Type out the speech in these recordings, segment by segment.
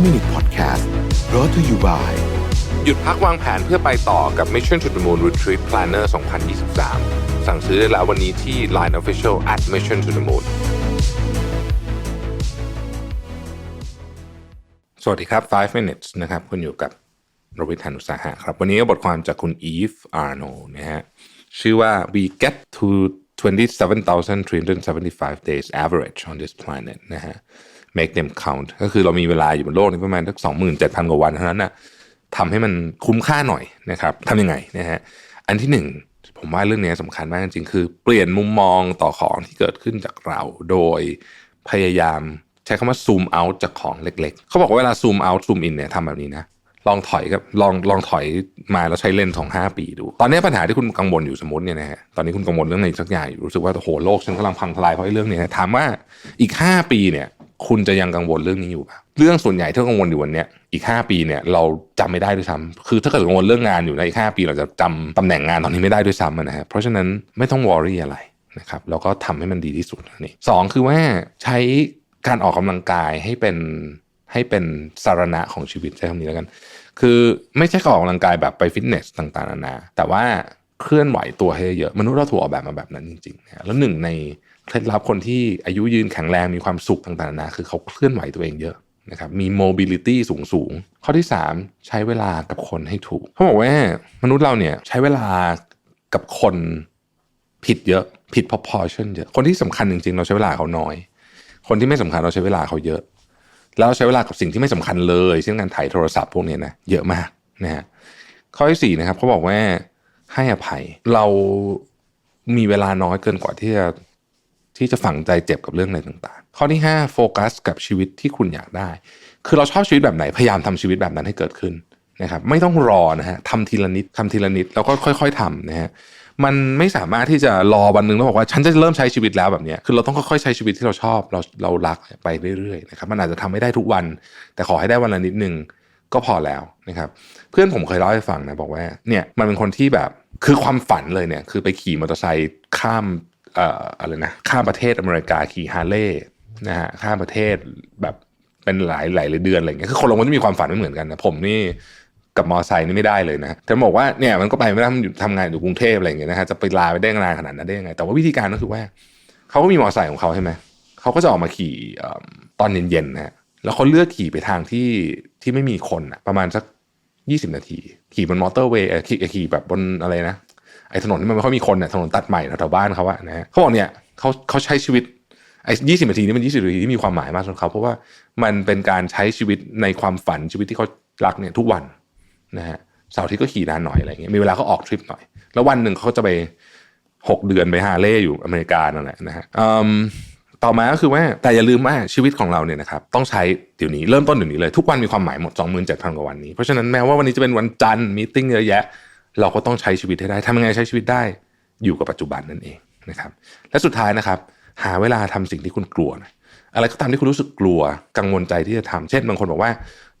5 Minute Podcast brought to you by หยุดพักวางแผนเพื่อไปต่อกับ Mission to the Moon Retreat Planner 2023 สั่งซื้อได้แล้ววันนี้ที่ Line Official at Mission to the Moon สวัสดีครับ 5 minutes นะครับ คุณอยู่กับรวิทยานุสาหะครับ วันนี้บทความจากคุณอีฟอาร์โนนะฮะ ชื่อว่า we get to 27,375 days average on this planet นะฮะ make them count ก็คือเรามีเวลาอยู่บนโลกนี้ประมาณสัก27,000กว่าวันเท่านั้นนะทำให้มันคุ้มค่าหน่อยนะครับทำยังไงนะฮะอันที่หนึ่งผมว่าเรื่องนี้สำคัญมากจริงๆคือ เปลี่ยนมุมมองต่อของที่เกิดขึ้นจากเรา โดยพยายามใช้คำว่า zoom out จากของเล็กๆ เขาบอกว่าเวลา zoom out zoom in เนี่ยทำแบบนี้นะลองถอยกับลองลองถอยมาแล้วใช้เลนส์ของห้าปีดู ตอนนี้ปัญหาที่คุณกังวลอยู่สมมติเนี่ยนะฮะตอนนี้คุณกังวลเรื่องอะไรสักอย่างอยู่รู้สึกว่าโอ้โหโลกฉันกำลังพังทลายเพราะเรื่องนี้นะถามว่าอีกห้าปีเนี่ย คุณจะยังกังวลเรื่องนี้อยู่ปะเรื่องส่วนใหญ่ที่กังวลอยู่วันนี้อีกห้าปีเนี่ยเราจำไม่ได้ด้วยซ้ำคือถ้าเกิดกังวลเรื่องงานอยู่ในอีกห้าปีเราจะจำตำแหน่งงานตอนนี้ไม่ได้ด้วยซ้ำนะฮะเพราะฉะนั้นไม่ต้องวอรี่อะไรนะครับแล้วก็ทำให้มันดีที่สุดนี่สองคือว่าใช้การออกกำลังกายให้เป็นให้เป็นสารณะของชีวิตใช้คำนี้แล้วกัน คือไม่ใช่การออกกำลังกายแบบไปฟิตเนสต่างๆนานาแต่ว่า เคลื่อนไหวตัวให้เยอะมนุษย์เราถูกออกแบบมาแบบนั้นจริงๆนะแล้วหนึ่งในเคล็ดลับคนที่อายุยืนแข็งแรงมีความสุขต่างๆนานาคือเขาเคลื่อนไหวตัวเองเยอะนะครับมี mobility สูงสูงๆข้อที่ 3 ใช้เวลากับคนให้ถูกเขาบอกว่ามนุษย์เราเนี่ยใช้เวลากับคนผิดเยอะผิด proportion เยอะคนที่สำคัญจริงๆ เราใช้เวลาเขาน้อย คนที่ไม่สำคัญเราใช้เวลาเขาเยอะ แล้วใช้เวลากับสิ่งที่ไม่สำคัญเลยเช่นการถ่ายโทรศัพท์พวกนี้นะเยอะมากนะฮะข้อที่สี่นะครับเขาบอกว่า ให้อภัย เรามีเวลาน้อยเกินกว่าที่จะที่จะฝังใจเจ็บกับเรื่องอะไรต่างๆ ข้อที่ห้าโฟกัส กับชีวิตที่คุณอยากได้ คือเราชอบชีวิตแบบไหน พยายามทำชีวิตแบบนั้นให้เกิดขึ้นนะครับไม่ต้องรอนะฮะทำทีละนิดทำทีละนิดแล้วก็ค่อย ๆทำนะฮะมันไม่สามารถที่จะรอวันหนึ่งแล้วบอกว่าฉันจะเริ่มใช้ชีวิตแล้วแบบนี้คือเราต้องค่อยๆใช้ชีวิตที่เราชอบเราเรารักไปเรื่อยๆนะครับมันอาจจะทำไม่ได้ทุกวัน แต่ขอให้ได้วันละนิดหนึ่งก็พอแล้วนะครับ เพื่อนผมเคยเล่าให้ฟังนะบอกว่าเนี่ยมันเป็นคนที่แบบ คือความฝันเลยเนี่ยคือไปขี่มอเตอร์ไซค์ข้ามเอ่ออะไรนะข้ามประเทศอเมริกาขี่ฮาร์เลย์นะฮะข้ามประเทศแบบเป็นหลายหลายเดือนอะไรเงี้ยคือคนเรามันจะมีความฝันไม่เหมือนกันนะผมนี่กับมอไซค์นี่ไม่ได้เลยนะแต่บอกว่าเนี่ยมันก็ไปไม่ได้มันอยู่ทำงานอยู่กรุงเทพอะไรอย่างเงี้ยนะฮะจะไปลาไปได้นานขนาดนั้นได้ยังไง แต่ว่าวิธีการก็คือว่าเขาก็มีมอไซค์ของเขาใช่ไหมเขาก็จะออกมาขี่ตอนเย็นๆนะฮะแล้วเขาเลือกขี่ไปทางที่ที่ไม่มีคนอะประมาณสัก ยี่สิบนาที ขี่บนมอเตอร์เวย์ขี่ขี่แบบบนอะไรนะไอ้ถนนที่มันไม่ค่อยมีคนเนี่ยถนนตัดใหม่แถวบ้านเขาอะนะฮะเขาบอกเนี่ยเขาเขาใช้ชีวิตไอ้ยี่สิบนาทีนี้มันยี่สิบนาทีที่มีความหมายมากสำหรับเขาเพราะว่ามันเป็นการใช้ชีวิตในความฝันชีวิตที่เขารักเนี่ยทุกวันนะฮะเสาร์ที่ก็ขี่นานหน่อยอะไรเงี้ยมีเวลาเขาออกทริปหน่อย แล้ววันหนึ่งเขาจะไปหกเดือนไปฮาเล่อยู่อเมริกานั่นแหละนะฮะอืม ต่อมาก็คือว่าแต่อย่าลืมว่าชีวิตของเราเนี่ยนะครับต้องใช้เดี๋ยวนี้เริ่มต้นเดี๋ยวนี้เลยทุกวันมีความหมายหมด 27,000 กว่าวันนี้ เพราะฉะนั้นแม้ว่าวันนี้จะเป็นวันจันทร์มีติ้งเยอะแยะ เราก็ต้องใช้ชีวิตให้ได้ทำยังไงใช้ชีวิตได้อยู่กับปัจจุบันนั่นเองนะครับและสุดท้ายนะครับ หาเวลาทำสิ่งที่คุณกลัวน่อะไรก็ตามที่คุณรู้สึกกลัวกังวลใจที่จะทำเช่นบางคนบอกว่า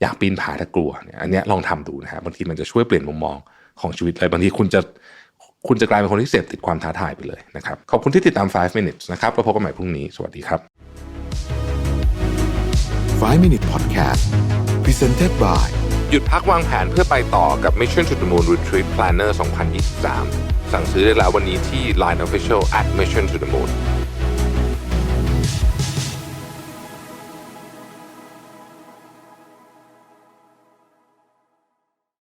อยากปีนผาถ้ากลัวเนี่ยอันนี้ลองทำดูนะฮะบางทีมันจะช่วยเปลี่ยนมุมมองของชีวิตเลยบางทีคุณจะ คุณจะกลายเป็นคนที่เสพติดความท้าทายไปเลยนะครับ ขอบคุณที่ติดตาม 5 minutes นะครับแล้วพบกันใหม่พรุ่งนี้ สวัสดีครับ 5 Minute Podcast Presented by หยุดพักวางแผนเพื่อไปต่อกับ Mission to the Moon Retreat Planner 2023 สั่งซื้อได้แล้ววันนี้ที่ Line Official at Mission to the Moon